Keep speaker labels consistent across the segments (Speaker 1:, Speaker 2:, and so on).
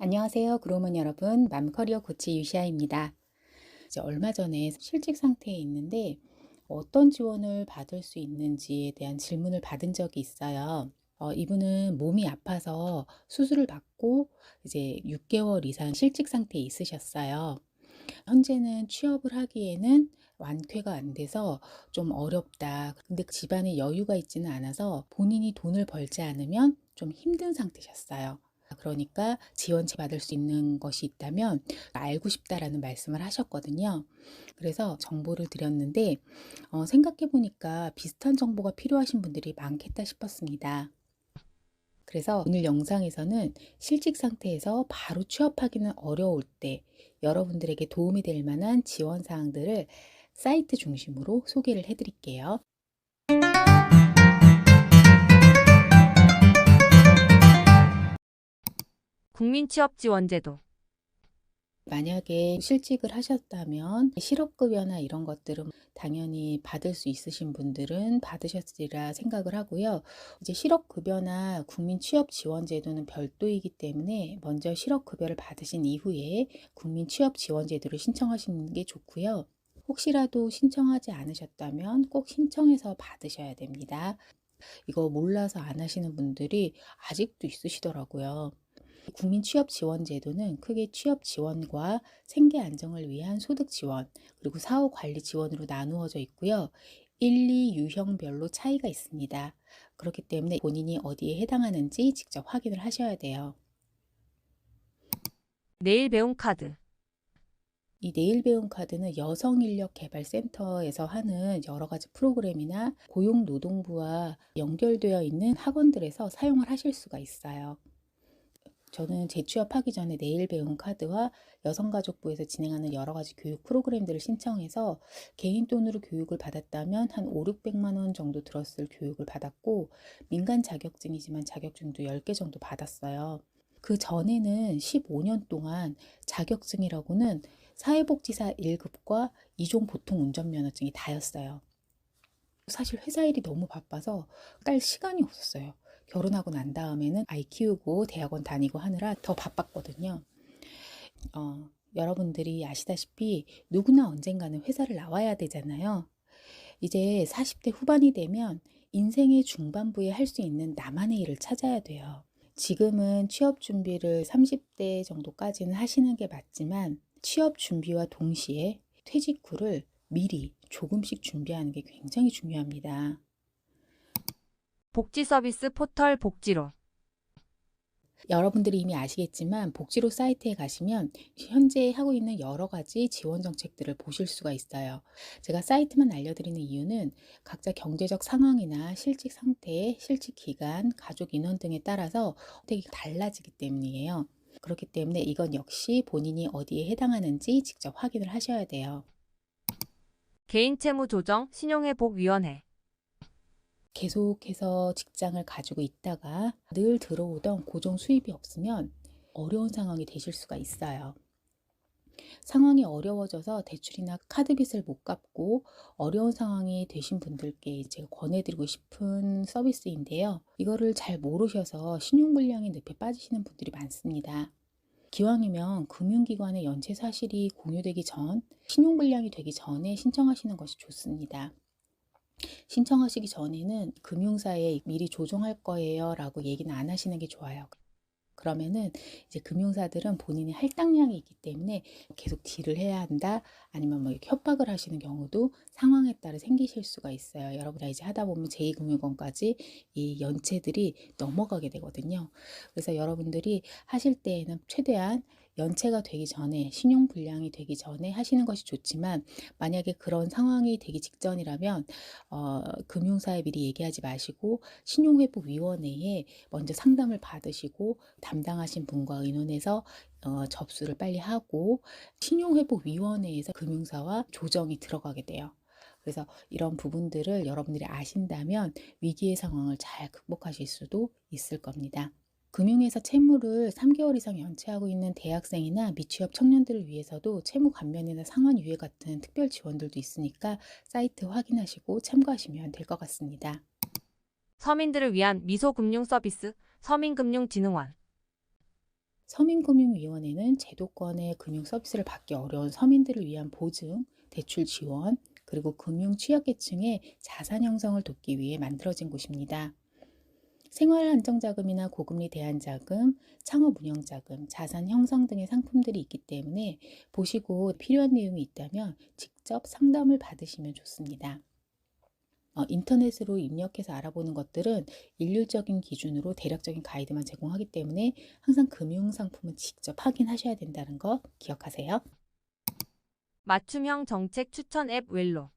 Speaker 1: 안녕하세요. 그로먼 여러분. 맘커리어 코치 유시아입니다. 이제 얼마 전에 실직 상태에 있는데 어떤 지원을 받을 수 있는지에 대한 질문을 받은 적이 있어요. 어, 이분은 몸이 아파서 수술을 받고 이제 6개월 이상 실직 상태에 있으셨어요. 현재는 취업을 하기에는 완쾌가 안 돼서 좀 어렵다. 근데 집안에 여유가 있지는 않아서 본인이 돈을 벌지 않으면 좀 힘든 상태셨어요. 그러니까 지원 받을 수 있는 것이 있다면 알고 싶다라는 말씀을 하셨거든요. 그래서 정보를 드렸는데 어, 생각해 보니까 비슷한 정보가 필요하신 분들이 많겠다 싶었습니다. 그래서 오늘 영상에서는 실직 상태에서 바로 취업하기는 어려울 때 여러분들에게 도움이 될 만한 지원 사항들을 사이트 중심으로 소개를 해 드릴게요.
Speaker 2: 국민취업지원제도
Speaker 1: 만약에 실직을 하셨다면 실업급여나 이런 것들은 당연히 받을 수 있으신 분들은 받으셨으리라 생각을 하고요. 이제 실업급여나 국민취업지원제도는 별도이기 때문에 먼저 실업급여를 받으신 이후에 국민취업지원제도를 신청하시는 게 좋고요. 혹시라도 신청하지 않으셨다면 꼭 신청해서 받으셔야 됩니다. 이거 몰라서 안 하시는 분들이 아직도 있으시더라고요. 국민 취업 지원 제도는 크게 취업 지원과 생계 안정을 위한 소득 지원, 그리고 사후 관리 지원으로 나누어져 있고요. 1, 2 유형별로 차이가 있습니다. 그렇기 때문에 본인이 어디에 해당하는지 직접 확인을 하셔야 돼요.
Speaker 2: 내일 배움 카드
Speaker 1: 이 내일 배움 카드는 여성 인력 개발 센터에서 하는 여러 가지 프로그램이나 고용 노동부와 연결되어 있는 학원들에서 사용을 하실 수가 있어요. 저는 재취업하기 전에 내일 배움 카드와 여성가족부에서 진행하는 여러 가지 교육 프로그램들을 신청해서 개인 돈으로 교육을 받았다면 한 5, 600만 원 정도 들었을 교육을 받았고 민간 자격증이지만 자격증도 10개 정도 받았어요. 그 전에는 15년 동안 자격증이라고는 사회복지사 1급과 2종 보통 운전면허증이 다였어요. 사실 회사 일이 너무 바빠서 딸 시간이 없었어요. 결혼하고 난 다음에는 아이 키우고 대학원 다니고 하느라 더 바빴거든요. 어, 여러분들이 아시다시피 누구나 언젠가는 회사를 나와야 되잖아요. 이제 40대 후반이 되면 인생의 중반부에 할 수 있는 나만의 일을 찾아야 돼요. 지금은 취업 준비를 30대 정도까지는 하시는 게 맞지만 취업 준비와 동시에 퇴직 후를 미리 조금씩 준비하는 게 굉장히 중요합니다.
Speaker 2: 복지 서비스 포털 복지로
Speaker 1: 여러분들이 이미 아시겠지만 복지로 사이트에 가시면 현재 하고 있는 여러 가지 지원 정책들을 보실 수가 있어요. 제가 사이트만 알려드리는 이유는 각자 경제적 상황이나 실직 상태, 실직 기간, 가족 인원 등에 따라서 되게 달라지기 때문이에요. 그렇기 때문에 이건 역시 본인이 어디에 해당하는지 직접 확인을 하셔야 돼요.
Speaker 2: 개인 채무 조정 신용회복위원회
Speaker 1: 계속해서 직장을 가지고 있다가 늘 들어오던 고정 수입이 없으면 어려운 상황이 되실 수가 있어요. 상황이 어려워져서 대출이나 카드빚을 못 갚고 어려운 상황이 되신 분들께 제가 권해드리고 싶은 서비스인데요. 이거를 잘 모르셔서 신용불량의 늪에 빠지시는 분들이 많습니다. 기왕이면 금융기관의 연체 사실이 공유되기 전, 신용불량이 되기 전에 신청하시는 것이 좋습니다. 신청하시기 전에는 금융사에 미리 조정할 거예요 라고 얘기는 안 하시는 게 좋아요. 그러면은 이제 금융사들은 본인의 할당량이 있기 때문에 계속 딜을 해야 한다 아니면 뭐 이렇게 협박을 하시는 경우도 상황에 따라 생기실 수가 있어요. 여러분이 이제 하다 보면 제2금융권까지 이 연체들이 넘어가게 되거든요. 그래서 여러분들이 하실 때에는 최대한 연체가 되기 전에 신용 불량이 되기 전에 하시는 것이 좋지만 만약에 그런 상황이 되기 직전이라면 어, 금융사에 미리 얘기하지 마시고 신용회복위원회에 먼저 상담을 받으시고 담당하신 분과 의논해서 어, 접수를 빨리 하고 신용회복위원회에서 금융사와 조정이 들어가게 돼요. 그래서 이런 부분들을 여러분들이 아신다면 위기의 상황을 잘 극복하실 수도 있을 겁니다. 금융회사 채무를 3개월 이상 연체하고 있는 대학생이나 미취업 청년들을 위해서도 채무 감면이나 상환 유예 같은 특별 지원들도 있으니까 사이트 확인하시고 참고하시면 될 것 같습니다.
Speaker 2: 서민들을 위한 미소금융 서비스 서민금융진흥원
Speaker 1: 서민금융위원회는 제도권의 금융 서비스를 받기 어려운 서민들을 위한 보증, 대출 지원, 그리고 금융 취약계층의 자산 형성을 돕기 위해 만들어진 곳입니다. 생활 안정자금이나 고금리 대안자금, 창업 운영자금, 자산 형성 등의 상품들이 있기 때문에 보시고 필요한 내용이 있다면 직접 상담을 받으시면 좋습니다. 어, 인터넷으로 입력해서 알아보는 것들은 일률적인 기준으로 대략적인 가이드만 제공하기 때문에 항상 금융 상품은 직접 확인하셔야 된다는 거 기억하세요.
Speaker 2: 맞춤형 정책 추천 앱 웰로.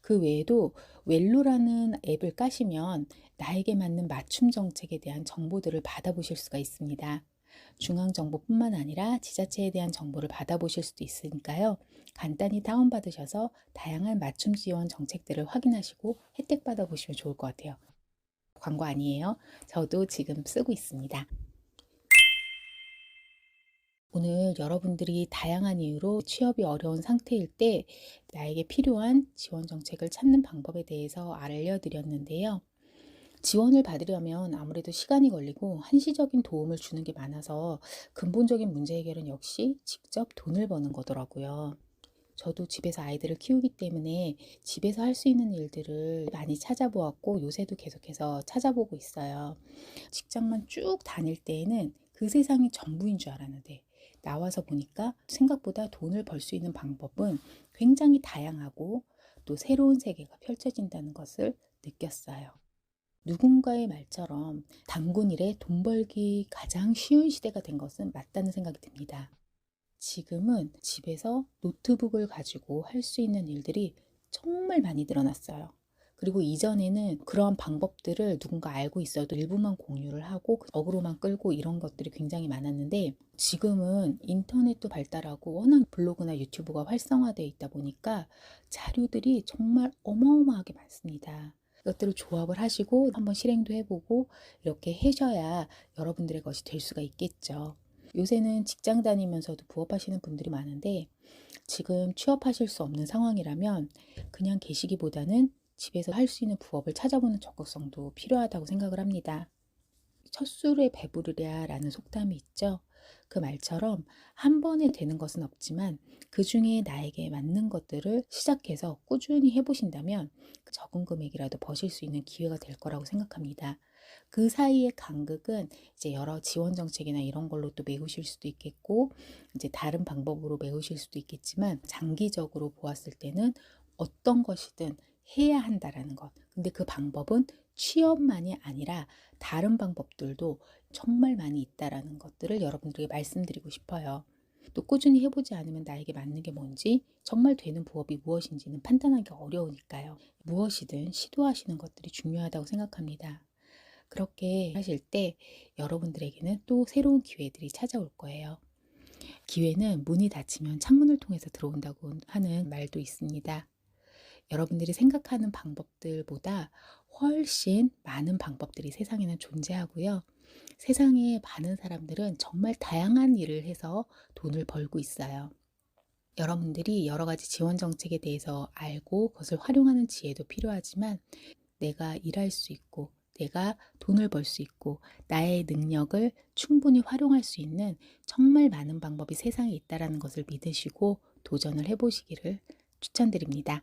Speaker 1: 그 외에도 웰로라는 앱을 까시면 나에게 맞는 맞춤 정책에 대한 정보들을 받아보실 수가 있습니다. 중앙 정보뿐만 아니라 지자체에 대한 정보를 받아보실 수도 있으니까요. 간단히 다운받으셔서 다양한 맞춤 지원 정책들을 확인하시고 혜택 받아보시면 좋을 것 같아요. 광고 아니에요. 저도 지금 쓰고 있습니다. 오늘 여러분들이 다양한 이유로 취업이 어려운 상태일 때 나에게 필요한 지원 정책을 찾는 방법에 대해서 알려드렸는데요. 지원을 받으려면 아무래도 시간이 걸리고 한시적인 도움을 주는 게 많아서 근본적인 문제 해결은 역시 직접 돈을 버는 거더라고요. 저도 집에서 아이들을 키우기 때문에 집에서 할 수 있는 일들을 많이 찾아보았고 요새도 계속해서 찾아보고 있어요. 직장만 쭉 다닐 때에는 그 세상이 전부인 줄 알았는데 나와서 보니까 생각보다 돈을 벌 수 있는 방법은 굉장히 다양하고 또 새로운 세계가 펼쳐진다는 것을 느꼈어요. 누군가의 말처럼 단군 일에 돈 벌기 가장 쉬운 시대가 된 것은 맞다는 생각이 듭니다. 지금은 집에서 노트북을 가지고 할 수 있는 일들이 정말 많이 늘어났어요. 그리고 이전에는 그러한 방법들을 누군가 알고 있어도 일부만 공유를 하고 어그로만 끌고 이런 것들이 굉장히 많았는데 지금은 인터넷도 발달하고 워낙 블로그나 유튜브가 활성화되어 있다 보니까 자료들이 정말 어마어마하게 많습니다. 이것들을 조합을 하시고 한번 실행도 해보고 이렇게 하셔야 여러분들의 것이 될 수가 있겠죠. 요새는 직장 다니면서도 부업하시는 분들이 많은데 지금 취업하실 수 없는 상황이라면 그냥 계시기보다는 집에서 할 수 있는 부업을 찾아보는 적극성도 필요하다고 생각을 합니다. 첫 술에 배부르랴 라는 속담이 있죠. 그 말처럼 한 번에 되는 것은 없지만 그 중에 나에게 맞는 것들을 시작해서 꾸준히 해보신다면 적은 금액이라도 버실 수 있는 기회가 될 거라고 생각합니다. 그 사이의 간극은 이제 여러 지원 정책이나 이런 걸로 또 메우실 수도 있겠고 이제 다른 방법으로 메우실 수도 있겠지만 장기적으로 보았을 때는 어떤 것이든 해야 한다라는 것. 근데 그 방법은 취업만이 아니라 다른 방법들도 정말 많이 있다라는 것들을 여러분들에게 말씀드리고 싶어요. 또 꾸준히 해보지 않으면 나에게 맞는 게 뭔지 정말 되는 부업이 무엇인지는 판단하기 어려우니까요. 무엇이든 시도하시는 것들이 중요하다고 생각합니다. 그렇게 하실 때 여러분들에게는 또 새로운 기회들이 찾아올 거예요. 기회는 문이 닫히면 창문을 통해서 들어온다고 하는 말도 있습니다. 여러분들이 생각하는 방법들보다 훨씬 많은 방법들이 세상에는 존재하고요. 세상에 많은 사람들은 정말 다양한 일을 해서 돈을 벌고 있어요. 여러분들이 여러 가지 지원 정책에 대해서 알고 그것을 활용하는 지혜도 필요하지만 내가 일할 수 있고 내가 돈을 벌 수 있고 나의 능력을 충분히 활용할 수 있는 정말 많은 방법이 세상에 있다라는 것을 믿으시고 도전을 해보시기를 추천드립니다.